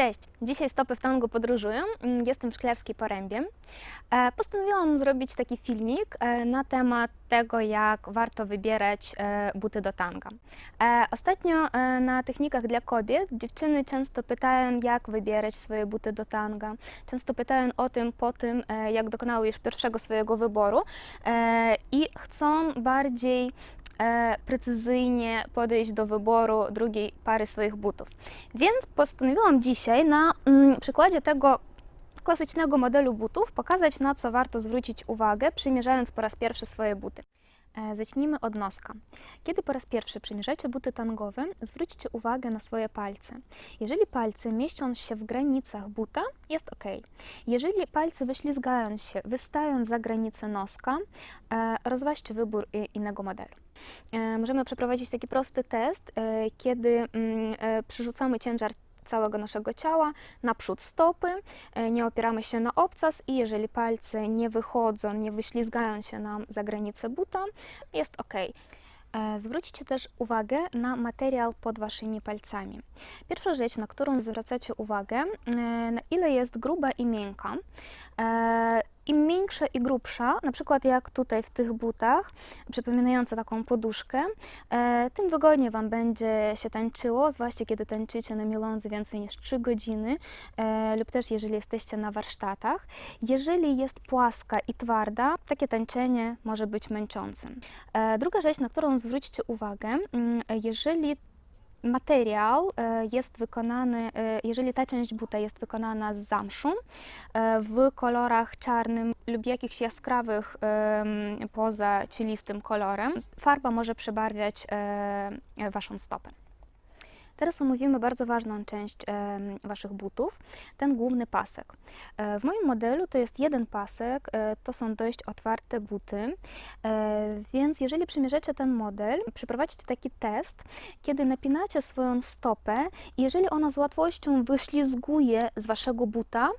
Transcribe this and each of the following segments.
Cześć! Dzisiaj stopy w tango podróżują. Mm, Jestem w Szklarskiej Porębie. E, Postanowiłam zrobić taki filmik e, na temat tego, jak warto wybierać e, buty do tanga. Ostatnio na technikach dla kobiet dziewczyny często pytają, jak wybierać swoje buty do tanga. Często pytają o tym po tym, jak dokonały już pierwszego swojego wyboru i chcą bardziej precyzyjnie podejść do wyboru drugiej pary swoich butów. Więc postanowiłam dzisiaj na mm, przykładzie tego klasycznego modelu butów pokazać, na co warto zwrócić uwagę, przymierzając po raz pierwszy swoje buty. E, Zacznijmy od noska. Kiedy po raz pierwszy przymierzacie buty tangowe, zwróćcie uwagę na swoje palce. Jeżeli palce mieszczą się w granicach buta, jest ok. Jeżeli palce wyślizgają się, wystając za granicę noska, e, rozważcie wybór innego modelu. E, Możemy przeprowadzić taki prosty test, kiedy mm, przerzucamy ciężar całego naszego ciała naprzód stopy, e, nie opieramy się na obcas i jeżeli palce nie wychodzą, nie wyślizgają się nam za granicę buta, jest ok. E, Zwróćcie też uwagę na materiał pod waszymi palcami. Pierwsza rzecz, na którą zwracacie uwagę, e, na ile jest gruba i miękka. Im miększa i grubsza, na przykład jak tutaj w tych butach, przypominająca taką poduszkę, e, tym wygodniej Wam będzie się tańczyło, zwłaszcza kiedy tańczycie na milądze więcej niż 3 godziny, e, lub też jeżeli jesteście na warsztatach. Jeżeli jest płaska i twarda, takie tańczenie może być męczącym. E, Druga rzecz, na którą zwróćcie uwagę, mm, jeżeli materiał e, jest wykonany, e, jeżeli ta część buta jest wykonana z zamszu e, w kolorach czarnym lub jakichś jaskrawych poza cielistym kolorem, farba może przebarwiać Waszą stopę. Teraz omówimy bardzo ważną część Waszych butów, ten główny pasek. E, W moim modelu to jest jeden pasek, e, to są dość otwarte buty, e, więc jeżeli przymierzycie ten model, przeprowadźcie taki test, kiedy napinacie swoją stopę i jeżeli ona z łatwością wyślizguje z Waszego buta,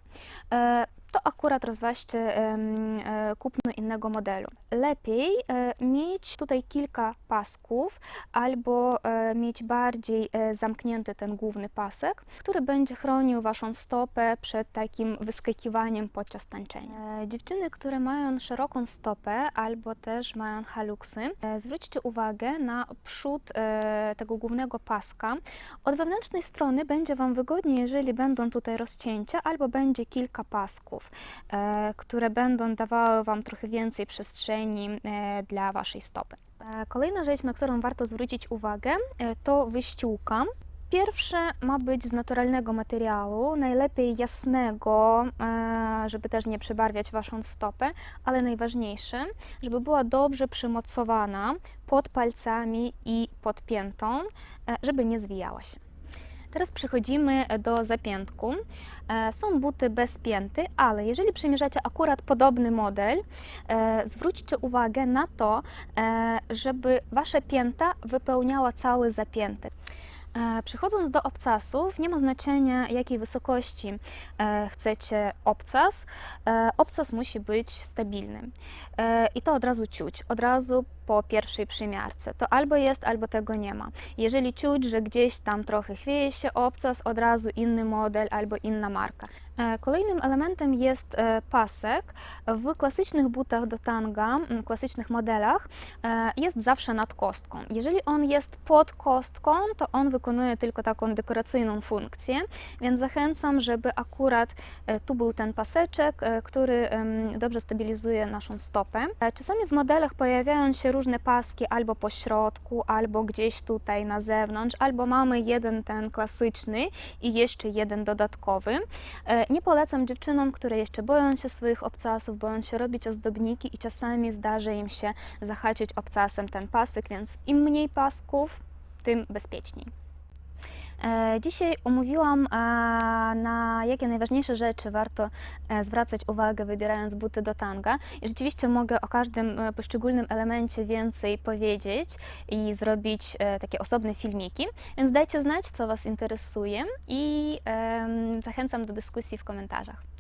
to akurat rozważcie e, kupno innego modelu. Lepiej e, mieć tutaj kilka pasków albo e, mieć bardziej zamknięty ten główny pasek, który będzie chronił Waszą stopę przed takim wyskakiwaniem podczas tańczenia. Dziewczyny, które mają szeroką stopę albo też mają haluksy, zwróćcie uwagę na przód tego głównego paska. Od wewnętrznej strony będzie Wam wygodniej, jeżeli będą tutaj rozcięcia albo będzie kilka pasków, e, które będą dawały Wam trochę więcej przestrzeni e, dla Waszej stopy. Kolejna rzecz, na którą warto zwrócić uwagę, e, to wyściółka. Pierwsze ma być z naturalnego materiału, najlepiej jasnego, żeby też nie przebarwiać Waszą stopę, ale najważniejsze, żeby była dobrze przymocowana pod palcami i pod piętą, żeby nie zwijała się. Teraz przechodzimy do zapiętku. E, Są buty bez pięty, ale jeżeli przymierzacie akurat podobny model, e, zwróćcie uwagę na to, e, żeby Wasza pięta wypełniała cały zapiętek. E, Przechodząc do obcasów, nie ma znaczenia jakiej wysokości e, chcecie obcas. E, Obcas musi być stabilny E, i to od razu czuć, od razu po pierwszej przymiarce. To albo jest, albo tego nie ma. Jeżeli czuć, że gdzieś tam trochę chwieje się obcas, od razu inny model albo inna marka. E, Kolejnym elementem jest e, pasek. W klasycznych butach do tanga, klasycznych modelach e, jest zawsze nad kostką. Jeżeli on jest pod kostką, to on wykonuje tylko taką dekoracyjną funkcję, więc zachęcam, żeby akurat tu był ten paseczek, który dobrze stabilizuje naszą stopę. Czasami w modelach pojawiają się różne paski albo po środku, albo gdzieś tutaj na zewnątrz, albo mamy jeden ten klasyczny i jeszcze jeden dodatkowy. E, Nie polecam dziewczynom, które jeszcze boją się swoich obcasów, boją się robić ozdobniki i czasami zdarzy im się zahaczyć obcasem ten pasek, więc im mniej pasków, tym bezpieczniej. E, Dzisiaj omówiłam, na jakie najważniejsze rzeczy warto e, zwracać uwagę, wybierając buty do tanga. I rzeczywiście mogę o każdym e, poszczególnym elemencie więcej powiedzieć i zrobić e, takie osobne filmiki, więc dajcie znać, co Was interesuje i zachęcam do dyskusji w komentarzach.